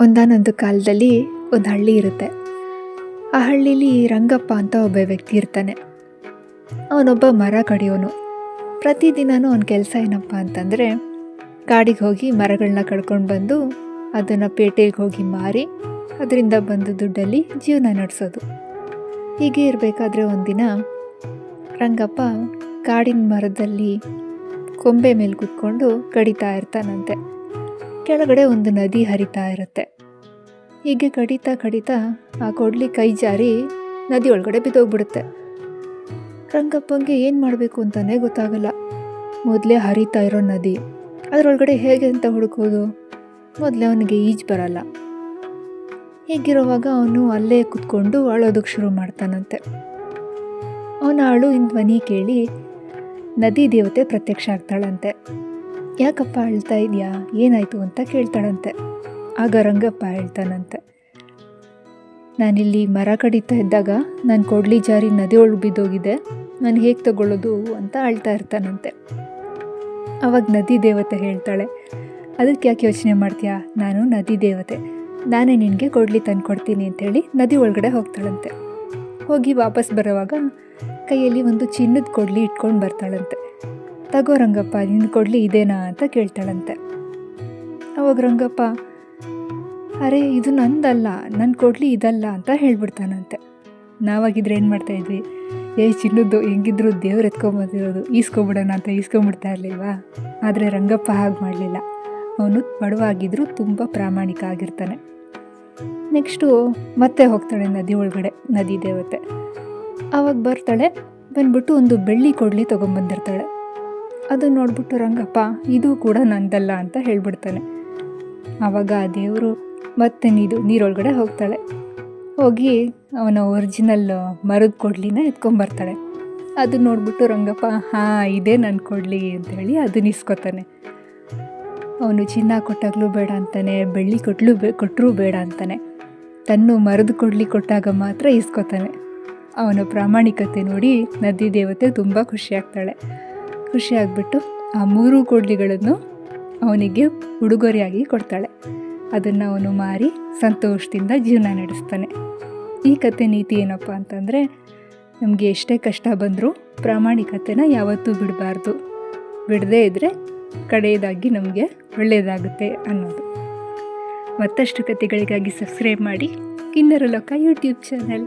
ಒಂದಾನೊಂದು ಕಾಲದಲ್ಲಿ ಒಂದು ಹಳ್ಳಿ ಇರುತ್ತೆ. ಆ ಹಳ್ಳೀಲಿ ರಂಗಪ್ಪ ಅಂತ ಒಬ್ಬ ವ್ಯಕ್ತಿ ಇರ್ತಾನೆ. ಅವನೊಬ್ಬ ಮರ ಕಡಿಯೋನು. ಪ್ರತಿದಿನವೂ ಅವನ ಕೆಲಸ ಏನಪ್ಪ ಅಂತಂದರೆ ಕಾಡಿಗೆ ಹೋಗಿ ಮರಗಳನ್ನ ಕಡ್ಕೊಂಡು ಬಂದು ಅದನ್ನು ಪೇಟೆಗೆ ಹೋಗಿ ಮಾರಿ ಅದರಿಂದ ಬಂದ ದುಡ್ಡಲ್ಲಿ ಜೀವನ ನಡೆಸೋದು. ಹೀಗೆ ಇರಬೇಕಾದ್ರೆ ಒಂದಿನ ರಂಗಪ್ಪ ಕಾಡಿನ ಮರದಲ್ಲಿ ಕೊಂಬೆ ಮೇಲೆ ಕೂತ್ಕೊಂಡು ಕಡಿತಾ ಇರ್ತಾನಂತೆ. ಕೆಳಗಡೆ ಒಂದು ನದಿ ಹರಿತಾ ಇರುತ್ತೆ. ಹೀಗೆ ಕಡಿತಾ ಕಡಿತಾ ಆ ಕೊಡ್ಲಿ ಕೈ ಜಾರಿ ನದಿ ಒಳಗಡೆ ಬಿದ್ದೋಗ್ಬಿಡುತ್ತೆ. ರಂಗಪ್ಪಂಗೆ ಏನು ಮಾಡಬೇಕು ಅಂತಲೇ ಗೊತ್ತಾಗಲ್ಲ. ಮೊದಲೇ ಹರಿತಾ ಇರೋ ನದಿ, ಅದರೊಳಗಡೆ ಹೇಗೆ ಅಂತ ಹುಡುಕೋದು? ಮೊದಲೇ ಅವನಿಗೆ ಈಜು ಬರಲ್ಲ. ಹೀಗಿರುವಾಗ ಅವನು ಅಲ್ಲೇ ಕುತ್ಕೊಂಡು ಅಳೋದಕ್ಕೆ ಶುರು ಮಾಡ್ತಾನಂತೆ. ಅವನ ಅಳು ಧ್ವನಿ ಕೇಳಿ, ನದಿ ದೇವತೆ ಪ್ರತ್ಯಕ್ಷ ಆಗ್ತಾಳಂತೆ. ಯಾಕಪ್ಪ ಅಳ್ತಾ ಇದೆಯಾ? ಏನಾಯಿತು ಅಂತ ಕೇಳ್ತಾಳಂತೆ. ಆಗ ರಂಗಪ್ಪ ಹೇಳ್ತಾನಂತೆ. ನಾನಿಲ್ಲಿ ಮರ ಕಡಿತಾ ಇದ್ದಾಗ ನಾನು ಕೊಡ್ಲಿ ಜಾರಿ ನದಿ ಒಳಗೆ ಬಿದ್ದೋಗಿದೆ. ನಾನು ಹೇಗೆ ತಗೊಳ್ಳೋದು ಅಂತ ಅಳ್ತಾ ಇರ್ತಾನಂತೆ. ಅವಾಗ ನದಿ ದೇವತೆ ಹೇಳ್ತಾಳೆ, ಅದಕ್ಕೆ ಯಾಕೆ ಯೋಚನೆ ಮಾಡ್ತೀಯಾ? ನಾನು ನದಿ ದೇವತೆ. ನಾನೇ ನಿನಗೆ ಕೊಡ್ಲಿ ತಂದು ಕೊಡ್ತೀನಿ ಅಂತೇಳಿ ನದಿ ಒಳಗಡೆ ಹೋಗ್ತಾಳಂತೆ. ಹೋಗಿ ವಾಪಸ್ ಬರೋವಾಗ ಕೈಯಲ್ಲಿ ಒಂದು ಚಿನ್ನದ ಕೊಡ್ಲಿ ಇಟ್ಕೊಂಡು ಬರ್ತಾಳಂತೆ. ತಗೋ ರಂಗಪ್ಪ ನಿನ್ನ ಕೊಡ್ಲಿ ಇದೇನಾ ಅಂತ ಕೇಳ್ತಾಳಂತೆ. ಅವಾಗ ರಂಗಪ್ಪ, ಅರೆ, ಇದು ನಂದಲ್ಲ ನನ್ನ ಕೊಡ್ಲಿ ಇದಲ್ಲ ಅಂತ ಹೇಳ್ಬಿಡ್ತಾನಂತೆ. ನಾವಾಗಿದ್ರೆ ಏನು ಮಾಡ್ತಾಯಿದ್ವಿ ಏ, ಚಿನ್ನದ್ದು, ಹೆಂಗಿದ್ರು ದೇವ್ರು ಎತ್ಕೊಂಬಂದಿರೋದು ಈಸ್ಕೊಂಬಿಡೋಣ ಅಂತ ಈಸ್ಕೊಂಬಿಡ್ತಾ ಇರಲಿಲ್ವಾ? ಆದರೆ ರಂಗಪ್ಪ ಹಾಗೆ ಮಾಡಲಿಲ್ಲ. ಅವನು ಬಡವಾಗಿದ್ದರೂ ತುಂಬ ಪ್ರಾಮಾಣಿಕ ಆಗಿರ್ತಾನೆ. ನೆಕ್ಸ್ಟು ಮತ್ತೆ ಹೋಗ್ತಾಳೆ ನದಿ ಒಳಗಡೆ, ನದಿ ದೇವತೆ. ಆವಾಗ ಬರ್ತಾಳೆ, ಬಂದ್ಬಿಟ್ಟು ಒಂದು ಬೆಳ್ಳಿ ಕೊಡ್ಲಿ ತೊಗೊಂಬಂದಿರ್ತಾಳೆ. ಅದು ನೋಡ್ಬಿಟ್ಟು ರಂಗಪ್ಪ, ಇದು ಕೂಡ ನಂದಲ್ಲ ಅಂತ ಹೇಳ್ಬಿಡ್ತಾನೆ. ಆವಾಗ ಆ ದೇವರು ಮತ್ತೆ ನೀರು ನೀರೊಳಗಡೆ ಹೋಗ್ತಾಳೆ. ಹೋಗಿ ಅವನ ಒರಿಜಿನಲ್ ಮರದ ಕೊಡ್ಲಿನ ಎತ್ಕೊಂಬರ್ತಾಳೆ. ಅದು ನೋಡ್ಬಿಟ್ಟು ರಂಗಪ್ಪ, ಹಾಂ, ಇದೇ ನನ್ನ ಕೊಡ್ಲಿ ಅಂತೇಳಿ ಅದನ್ನ ಇಸ್ಕೊತಾನೆ. ಅವನು ಚಿನ್ನ ಕೊಟ್ಟಾಗಲೂ ಬೇಡ ಅಂತಾನೆ, ಬೆಳ್ಳಿ ಕೊಟ್ಟಲು ಬೇ ಕೊಟ್ಟರೂ ಬೇಡ ಅಂತಾನೆ. ತನ್ನು ಮರದ ಕೊಡ್ಲಿ ಕೊಟ್ಟಾಗ ಮಾತ್ರ ಇಸ್ಕೊತಾನೆ. ಅವನ ಪ್ರಾಮಾಣಿಕತೆ ನೋಡಿ ನದಿ ದೇವತೆ ತುಂಬ ಖುಷಿಯಾಗ್ತಾಳೆ. ಖುಷಿಯಾಗ್ಬಿಟ್ಟು ಆ ಮೂರು ಕೊಡ್ಲಿಗಳನ್ನು ಅವನಿಗೆ ಉಡುಗೊರೆಯಾಗಿ ಕೊಡ್ತಾಳೆ. ಅದನ್ನು ಅವನು ಮಾರಿ ಸಂತೋಷದಿಂದ ಜೀವನ ನಡೆಸ್ತಾನೆ. ಈ ಕತೆ ನೀತಿ ಏನಪ್ಪ ಅಂತಂದರೆ, ನಮಗೆ ಎಷ್ಟೇ ಕಷ್ಟ ಬಂದರೂ ಪ್ರಾಮಾಣಿಕತೆನ ಯಾವತ್ತೂ ಬಿಡಬಾರ್ದು. ಬಿಡದೇ ಇದ್ದರೆ ಕಡೆಯದಾಗಿ ನಮಗೆ ಒಳ್ಳೆಯದಾಗುತ್ತೆ ಅನ್ನೋದು. ಮತ್ತಷ್ಟು ಕತೆಗಳಿಗಾಗಿ ಸಬ್ಸ್ಕ್ರೈಬ್ ಮಾಡಿ. ಕಿನ್ನರ ಲೋಕ ಯೂಟ್ಯೂಬ್ ಚಾನೆಲ್